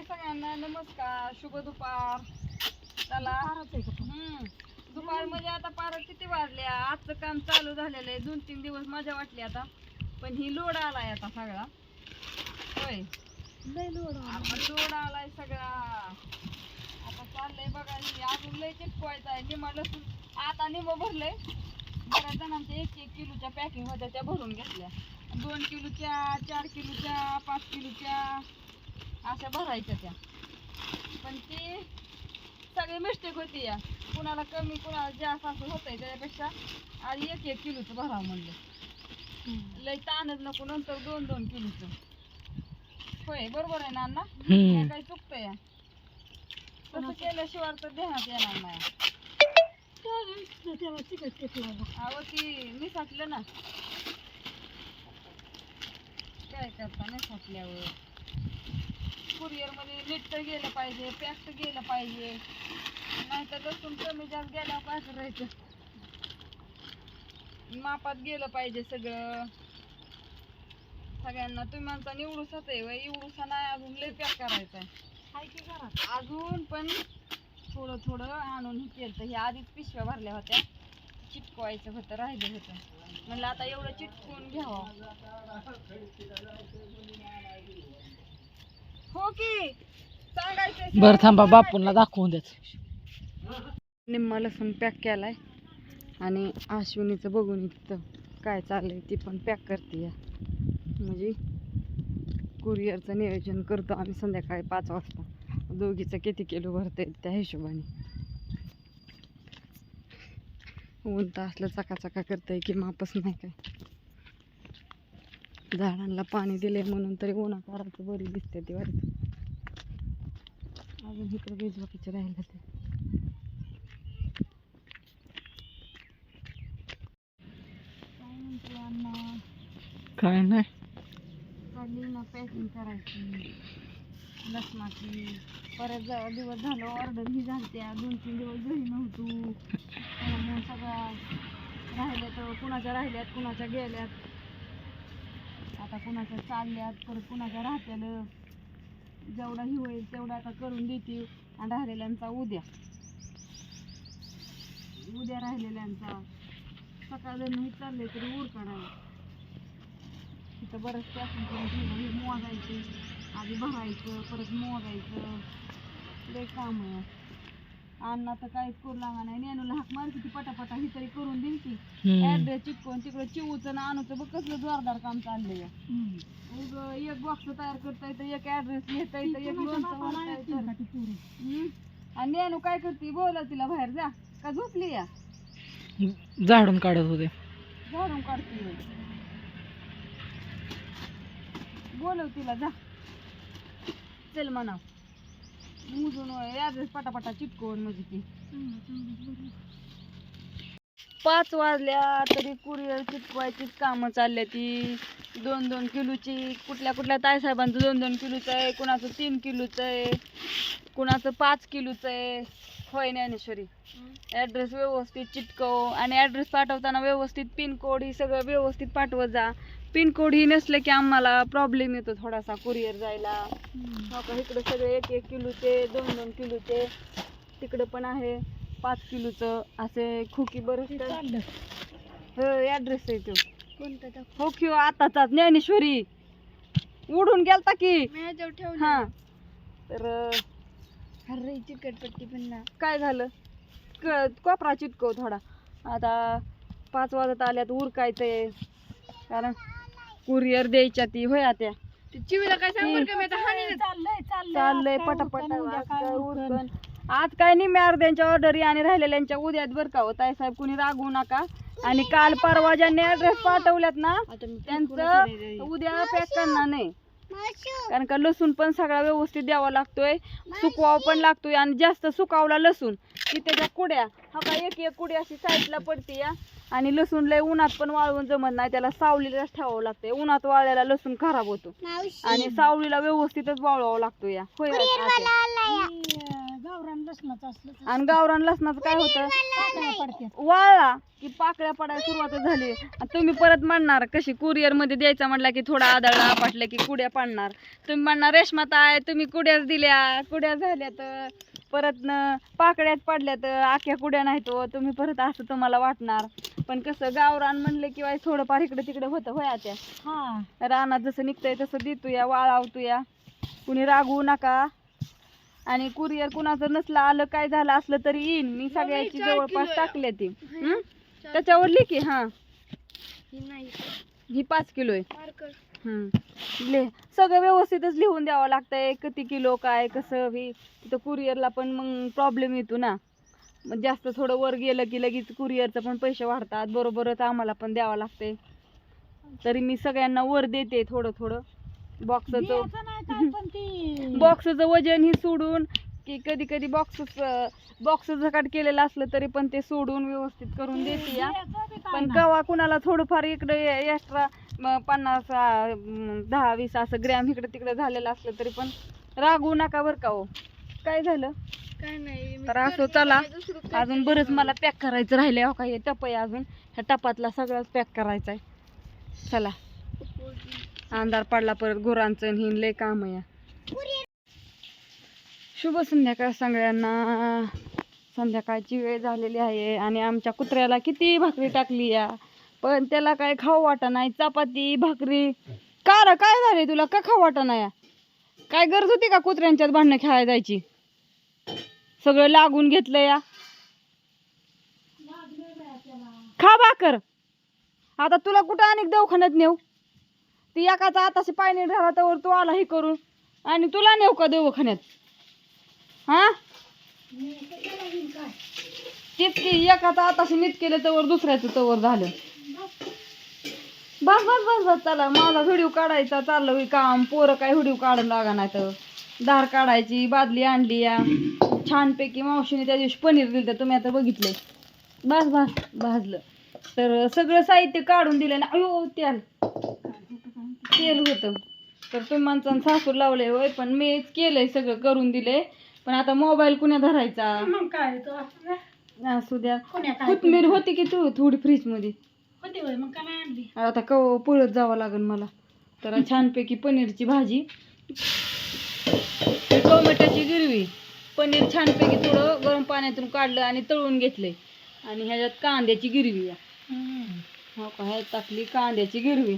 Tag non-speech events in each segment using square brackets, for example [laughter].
हाय सगळ्यांना नमस्कार शुभ दुपार. चला. हम्म. दुपार म्हणजे आता पार किती वाजल्या? आजचं काम चालू झालेलं आहे. दोन तीन दिवस मजा वाटली आता. पण ही लोड आलाय आता सगळा. होय. लोड आलाय. सगळा. आता चाललंय बघा ही. अजून लय चिटकवायचं आहे. निमा लसूण आता निम भरलंय. बऱ्याच जणांच्या एक एक किलोच्या पॅकिंग होत्या त्या भरून घेतल्या. दोन किलोच्या चार किलोच्या पाच किलोच्या. अशा भरायच्या त्या. पण ती सगळी मिस्टेक होती या. कुणाला कमी कुणाला जास्त असं होतंय त्याच्यापेक्षा आज एक एक किलोचं भरावं म्हणलं. लय ताणच नको नंतर दोन दोन किलोचं. होय बरोबर आहे ना अण्णा? काही चुकतंय या. तसं केल्याशिवाय तर ध्यानात येणार नाही अहो ती निसाटलं ना. काय करता निसाटल्यावर कुरिअर मध्ये नीट तर गेलं पाहिजे पॅक तर गेलं पाहिजे. नाहीतर लसूण कमी जास्त गेल्यावर काय करायचं? मापात गेलं पाहिजे सगळं. सगळ्यांना तुम्ही म्हणता निवडूसाच आहे एवढूसा नाही अजून लय पॅक करायचा आहे अजून पण थोडं थोडं आणून हे केलं हे आधीच पिशव्या भरल्या होत्या. चिटकवायचं होतं राहिलं होतं. म्हणलं आता एवढं चिटकवून घ्यावं. हो की. सांगायचं बरं थांबा बापूंना दाखवून देत. निम्मा लसूण पॅक केलाय. आणि अश्विनीचं बघून इथं काय चाललंय ती पण पॅक करते या. म्हणजे कुरिअरचं नियोजन करतो आम्ही संध्याकाळी पाच वाजता. दोघीचं किती किलो भरते त्या हिशोबाने. ऊन तर असलं चकाचका करतंय की मापच नाही काय. झाडांना पाणी दिले म्हणून तरी उन्हाकाराचं बरी दिसते ती वाटत. अजून इकडे बेजबाकीचे राहिले ते. काय नाही. ना पॅकिंग करायची. लसणाची परत दिवस झालं ऑर्डर ही झालत्या दोन तीन दिवस घरी नव्हतो. [laughs] सगळ्या राहिल्या तर कुणाच्या राहिल्यात कुणाच्या गेल्यात. आता कुणाच्या चालल्यात परत कुणाच्या राहत्याला. जेवढा ही होईल तेवढा आता करून देते आणि राहिलेल्यांचा उद्या. उद्या राहिलेल्यांचा. सकाळ जण चालले तरी ऊर काढायला तिथं बरंच पॅकिंग करून ठेवलं. हे आधी भरायचं परत मोजायचं. लय काम आहे. अण्णा तर काहीच करू लागा नाही. नेनूला हाक मार किती पटापटा ही तरी करून देईन की. ऍड्रेस चिटकवून तिकडं चिवूचं ना आणूचं बघ कसलं जोरदार काम चाललंय. उग एक बॉक्स तयार करता येतं एक ऍड्रेस लिहिता येतं एक. हम्म. आणि नेनू काय करते? बोलव तिला बाहेर जा. का झोपली या? झाडून काढत होते. झाडून काढते. बोलव तिला जा. चल म्हणा. मुजून पटापटा चिटकवून म्हणजे ती. पाच वाजल्या तरी कुरिअर चिटकवायचीच कामं चालल्या ती. दोन दोन किलोची कुठल्या कुठल्या ताईसाहेबांचं दोन दोन किलोचं आहे कुणाचं तीन किलोचं आहे कुणाचं पाच किलोचं आहे. होय ज्ञानेश्वरी. ॲड्रेस व्यवस्थित चिटकव आणि ॲड्रेस पाठवताना व्यवस्थित पिनकोड ही सगळं व्यवस्थित पाठवत जा. पिनकोड ही नसलं की आम्हाला प्रॉब्लेम येतो थोडासा कुरिअर जायला. हो इकडं सगळे एक एक किलोचे दोन दोन किलोचे. तिकडं पण आहे पाच किलोचं. असे खोकी बरं हो ॲड्रेस आहे तो. कोणतं हो किंवा आताचा ज्ञानेश्वरी. उडून गेलता की. हा. तर अं, हर्रे चिकटपट्टी पण ना. काय झालं? क कोपरा चिटकव थोडा. आता पाच वाजत आल्यात उरकायचंय. कारण कुरिअर द्यायच्या ती होय त्या चिवीला काय सांग बरं का मी आता हाणीन. चाललंय पटापट आज काय उरकन आज काय नाही मी अर्ध्यांच्या ऑर्डरी आणि राहिलेल्यांच्या उद्यात बरं का हो ताईसाहेब कुणी रागवू नका. आणि काल परवा ज्यांनी ऍड्रेस पाठवल्यात ना आता मी त्यांचं उद्या पॅक करणार नाही. कारण का लसूण पण सगळा व्यवस्थित द्यावा लागतोय सुकवावा पण लागतोय आणि जास्त सुकावला लसूण. की त्याच्या कुड्या हा का एक एक कुडी अशी साईडला पडते या आणि लसूण लय उन्हात पण वाळवून जमत नाही त्याला सावलीलाच ठेवावं लागतंय. उन्हात वाळलेला लसूण खराब होतो. आणि सावलीला व्यवस्थितच वाळवावं लागतो या. होय? गावरान आणि गावरान लसणाचं काय होतं? वाळला की पाकळ्या पडायला सुरुवात झाली. आणि तुम्ही परत म्हणणार कशी कुरिअरमध्ये द्यायचा म्हटला की थोडा आदळला पाटलं की कुड्या पाडणार. तुम्ही म्हणणार रेशमात आहे तुम्ही कुड्याच दिल्या. कुड्या झाल्या तर परत न पाकळ्यात पडल्या तर आख्या कुड्या नाही तो तुम्ही परत असं तुम्हाला वाटणार. पण कसं गावरान म्हणलं किंवा थोडंफार इकडे तिकडे होतं होया त्या रानात जसं निघतंय तसं देतो या वाळावतो या कुणी रागवू नका. आणि कुरिअर कुणाचं नसलं आलं काय झालं असलं तरी येईन. मी सगळ्याची जवळपास किलो. आहे. टाकले ती हं? त्याच्यावर लिखी हा. ही नाही. ही पाच किलो आहे. मार्कर हं. ले सगळं व्यवस्थितच लिहून द्यावं लागतंय. किती किलो काय कसं बी तिथं कुरिअरला पण मग प्रॉब्लेम येतो ना. जास्त थोडं वर गेलं की लगेच कुरिअरचं पण पैसे वाढतात. बरोबरच आम्हाला पण द्यावं लागतंय तरी मी सगळ्यांना वर देते थोडं थोडं. बॉक्सचं बॉक्सचं [laughs] वजन ही सोडून की कधी कधी बॉक्स बॉक्स झकाट केलेलं असलं तरी पण ते सोडून व्यवस्थित करून देते या. पण कवा कुणाला थोडंफार इकडे एक्स्ट्रा पन्नास दहा वीस असं ग्रॅम इकडे तिकडे झालेलं असलं तरी पण रागवू नका बरं का हो. काय झालं? काय नाही तर असं चला. अजून बरंच मला पॅक करायचं राहिले हो का हे टप आहे अजून. ह्या टपातला सगळंच पॅक करायचं आहे चला. अंधार पडला परत गुरांचं आणि हिन लय काम आहे शुभ संध्याकाळ सगळ्यांना. संध्याकाळची वेळ झालेली आहे आणि आमच्या कुत्र्याला किती भाकरी टाकली या. पण त्याला काय खाऊ वाटा नाही चपाती भाकरी. का रे काय झाले तुला? का खाऊ वाटा नाही काय गरज होती का कुत्र्यांच्यात भांडणं खेळायला जायची? सगळं लागून घेतलं या. खा भाकर. आता तुला कुठं अनेक दवाखान्यात नेऊ? ती एकाचा आताशी पाणी नीट झाला तर तू आला हे करून. आणि तुला नेऊ का दवाखान्यात? हा? तेच की एकाचा आताशी नीट केलं तर दुसऱ्याचं तवर झालं. बस बस बस बस चला. माझा व्हिडिओ काढायचा चाललं काम. पोरं काय व्हिडिओ काढून लागा नाही तर दार काढायची बादली आणली या. छानपैकी मावशीने त्या दिवशी पनीर दिलं तुम्ही आता बघितलंय. बस बस भाजलं. तर सगळं साहित्य काढून दिलं ना अयो तेल. तेल होतं. तर तुम्ही माणसानं सासूर लावलंय होय पण मीच केलंय सगळं करून दिलंय. पण आता मोबाईल कुण्या धरायचा? असू द्या. कोथमीर होती की तू थोडी फ्रीजमध्ये आता कव पळत जावं लागेल मला. तर छानपैकी पनीरची भाजी. पनीर छानपैकी थोडं गरम पाण्यातून काढलं आणि तळून घेतलंय. आणि ह्याच्यात कांद्याची गिरवी हो का? ह्यात टाकली कांद्याची गिरवी.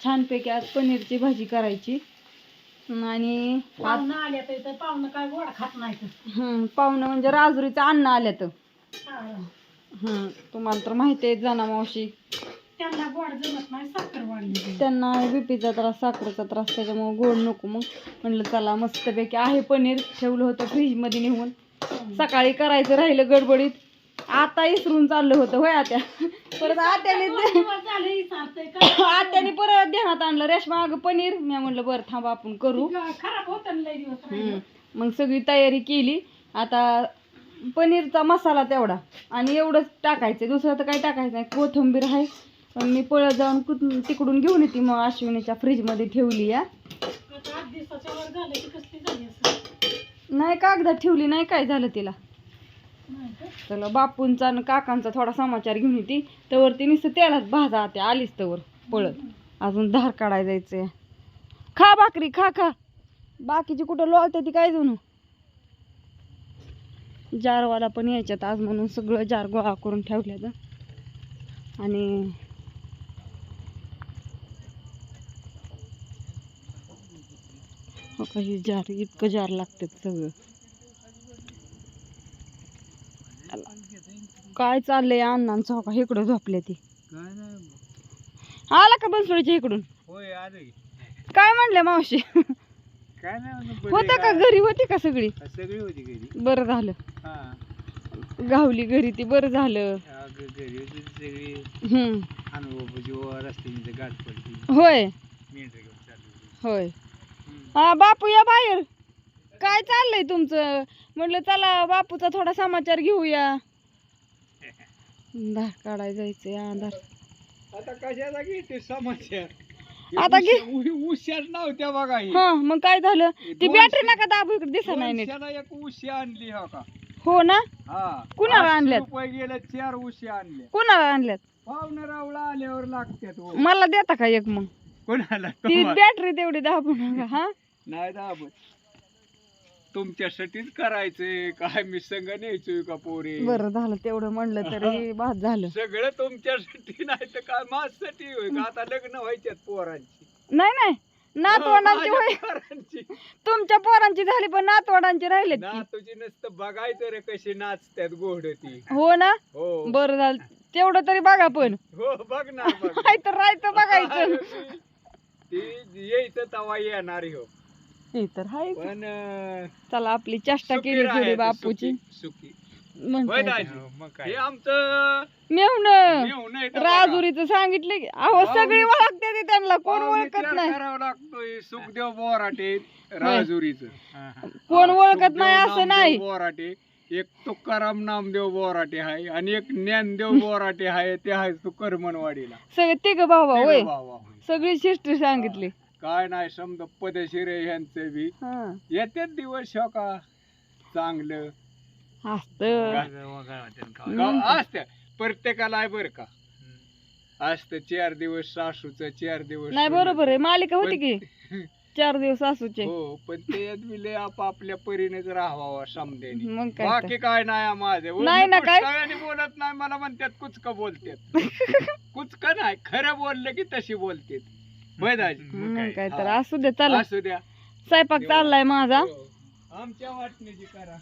छानपैकी आज पनीरची भाजी करायची. आणि आज हं, पाहुणं म्हणजे राजुरीचं अन्न आल्या तर हं, तुम्हाला तर माहिती आहे जाना मावशी. त्यांना बीपीचा त्रास साखरेचा त्रास त्याच्यामुळे गोड नको मग. म्हणलं चला मस्तपैकी आहे पनीर. ठेवलं होतं फ्रीजमध्ये नेऊन. सकाळी करायचं राहिलं गडबडीत. आता इसरून चाललं होतं होय आत्या. परत आत्याने [coughs] आत्याने परत ध्यानात आणलं रेशमा अगं पनीर. मी म्हणलं बरं थांबा आपण करू. हम्म. मग सगळी तयारी केली. आता पनीरचा मसाला तेवढा. आणि एवढंच टाकायचं दुसरं तर काही टाकायचं नाही. कोथिंबीर आहे. पण मी पळत जाऊन कुठ- तिकडून घेऊन येते मग अश्विनीच्या फ्रीजमध्ये ठेवली या. नाही कागदात ठेवली नाही काय झालं तिला? चला बापूंचा आणि काकांचा थोडा समाचार घेऊन येते. तवर ती नुसतं तेलात भाजा त्या आलीच तवर पळत. अजून धार काढायला जायचंय. खा भाकरी खा खा. बाकीची कुठं लोळते ती काय जणू? जारवाला पण यायच्यात आज म्हणून सगळं जार गोळा करून ठेवल्यात. आणि हो काही जार इतकं जार लागतात सगळं. काय चाललंय अण्णांचं? हो का इकडं झोपले ती. आला का बनसोडीच्या इकडून? काय म्हणले मावशी होतं का घरी? होती का सगळी? सगळी होती घरी. बरं झालं. हा. गावली घरी ती बरं झालं. हा, घरी होती सगळी. हम्म. होय. होय. हा बापू या बाहेर. काय चाललंय तुमचं? म्हटलं चला बापूचा थोडा समाचार घेऊया. धार काढाय जायचंय अंधार. आता कशाला घेते समाचार? आता घे. हुशार नव्हत्या बघा ही. हा मग काय झालं? ती बॅटरी नका दाबू इकडे दिसा नाही नीट. दोनशेला एक उशी आणली हो का? हो ना? हा. कुणाला आठशे आणल्यात? रुपये गेले चार उशी आणले. कोणाला आणल्यात? पाहुणे रावळा आल्यावर लागतात हो. मला देता का एक मग? कोणाला? ती तुम्हाला? बॅटरी तेवढी दाबू नका हा? नाही दाबत. तुमच्यासाठीच करायचंय काय मी संग न्यायचोय का पोरे? बरं झालं तेवढं म्हणलं तरी [laughs] बाद झालं. सगळं तुमच्यासाठी नाही तर काय माझ्यासाठी होय का? आता लग्न व्हायच्यात पोरांची. नाही नाही. नातवंडांची माझ्या होय. पोरांची. तुमच्या पोरांची झाली पण नातवंडांची राहिलेत की. ना तुझी नुसतं बघायचं रे कशी नाचतात गोड ती. हो ना? हो. बरं झालं. तेवढं तरी बघा पण. हो बघ ना बघ तर राहायचं बघायचं. ती तवा येणार हो. हे तर हाय पण अं, चला आपली चेष्टा सुखी केली थोडी राहायचं, बापूची. सुखी सुखी. म्हणता होय येतं. दाजी? हे आमचं आहे तर बघा. राजुरीचं सांगितलं की अहो सगळी ओळखते ते त्यांना. कोण पाहुणे ओळखत नाही. करावं लागतोय सुखदेव बोराटे राजुरीच. कोण ओळखत नाही असं नाही. बोराटे. एक तुकाराम नामदेव बोराटे आहे आणि एक ज्ञानदेव बोराटे आहे ते आहे तू करमनवाडीला सगळे तिघ होय? भाव आहे. सगळी हिस्ट्री सांगितली. काय नाही समजा पदशिर ह्यांचे बी. हा. येते दिवस हो का? चांगलं. असत. गाव असते. प्रत्येकाला आहे बर का? असतं चार दिवस सासूच चार दिवस नाही बरोबर आहे. मालिका होती की? [laughs] चार दिवस असूचे. हो पण ते लय आपापल्या परीनेच राहावा समजेने मग काय तर. बाकी काय नाही माझे. नाही ना काय? बोलत नाही मला म्हणतात कुचक बोलतात. [laughs] कुचक नाही खरं बोललं की तशी बोलतात. होय दाजी? मग काय? तर. असू दे चला. असू द्या. स्वयंपाक चाललाय माझा. हो. आमच्या वाटणीची करा.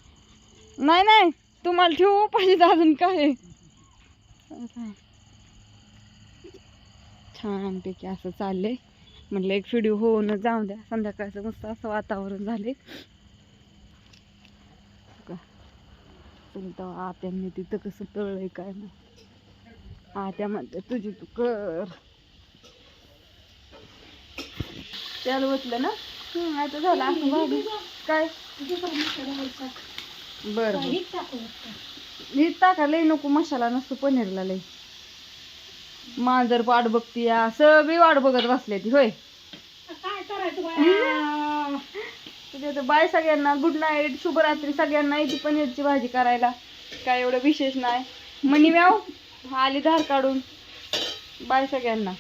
नाही नाही. तुम्हाला ठेवू पाहिजे अजून काय? छान पैकी असं चाललंय. म्हटलं एक व्हिडिओ होऊन जाऊ द्या. संध्याकाळचं मस्त असं वातावरण झाले आत्यांनी तिथं कसं तळलंय काय ना आत्या म्हणते तुझी तू कर. त्याला बसलं ना आता झालं असं भाजी काय? बरं हीच टाका लई नको मसाला नसतो पनीरला लई मांजर वाट बघती या सगळी वाट बघत बसले ती होय. तुझ्या तर बाय? सगळ्यांना गुड नाईट शुभरात्री सगळ्यांना येते पनीरची भाजी करायला. काय एवढं विशेष नाही. मनी म्याव आली धार काढून. बाय सगळ्यांना.